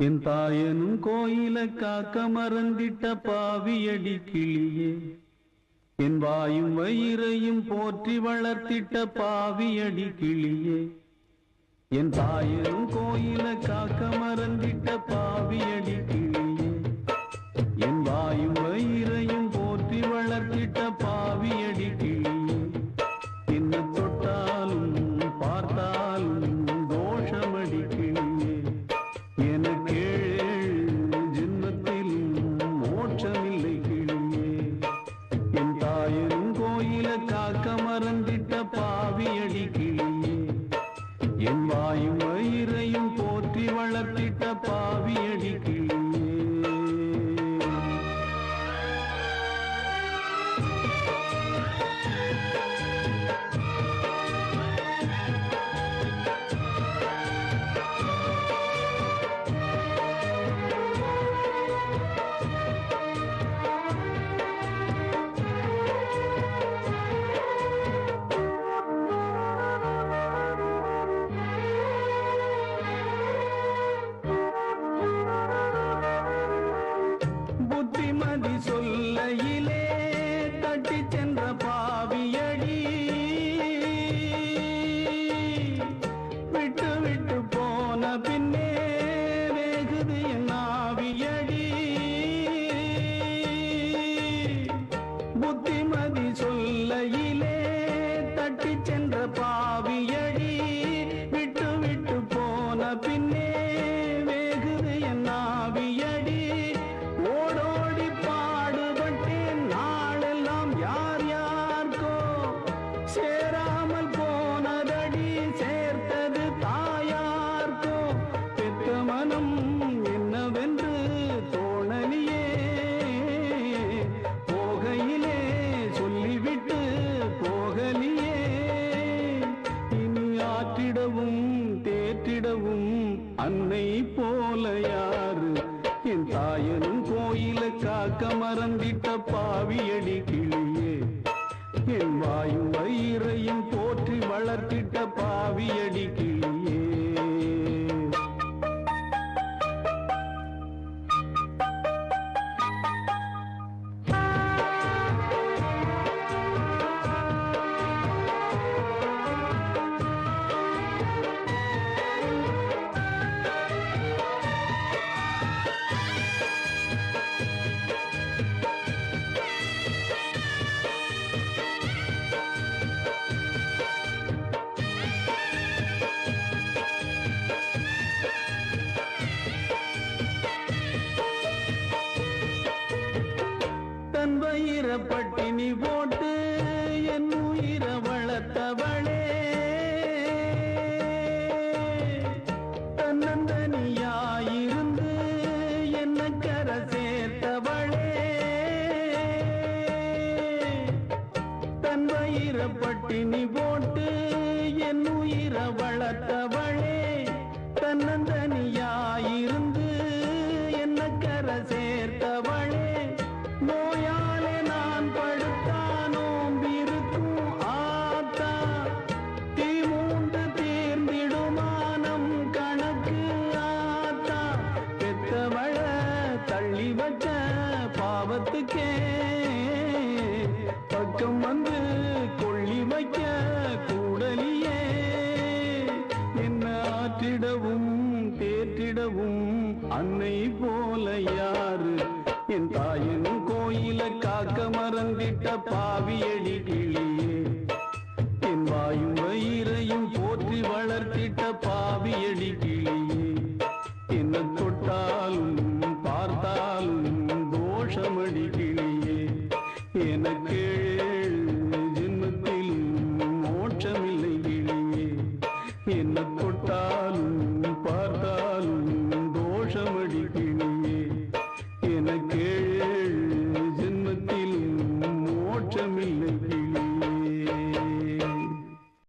என் தாயனும் கோயில காக்க மறந்திட்ட பாவியடி கிளியே. என் வாயும் வயிறையும் போற்றி வளர்த்திட்ட பாவியடி கிளியே. என் தாயனும் கோயில காக்க மறந்திட்ட பாவியடி கிளியே. என் வாயும் வயிறையும் போற்றி வளர்த்திட்ட பாவியடி கிளியே. என்ன தொட்டாலும் பார்த்தாலும் போற்றி வளர்த்திட்ட பாவியடி கீழ் விட்டு போன பின்னே வேகுது என் ஆவியடி புத்திமதி சொல்லையிலே தட்டி சென்ற பாவியடி. விட்டு விட்டு போன பின்னே அன்னை போல யாரு? என் தாயனும் கோயில காக்க மறந்திட்ட பாவியை பட்டினி போட்டு என் உயிர வளர்த்தவளே. தன்னந்தனியாயிருந்து என்ன கர சேர்த்தவளே. தன் வயிற பட்டினி போட்டு என் உயிர வளர்த்தவளே. தன்னந்தனியாய் வச்ச பாவத்துக்கே பக்கம் வந்து கொள்ளி வைக்க கூடலியே. என்ன ஆற்றிடவும் தேற்றிடவும் அன்னை போல யாரு? என் தாயின் கோயில காக்க மறந்திட்ட பாவியடி கிளியே. என் வாயும் வயிறையும் போற்றி வளர்த்திட்ட பாவியடி கிளியே. என்ன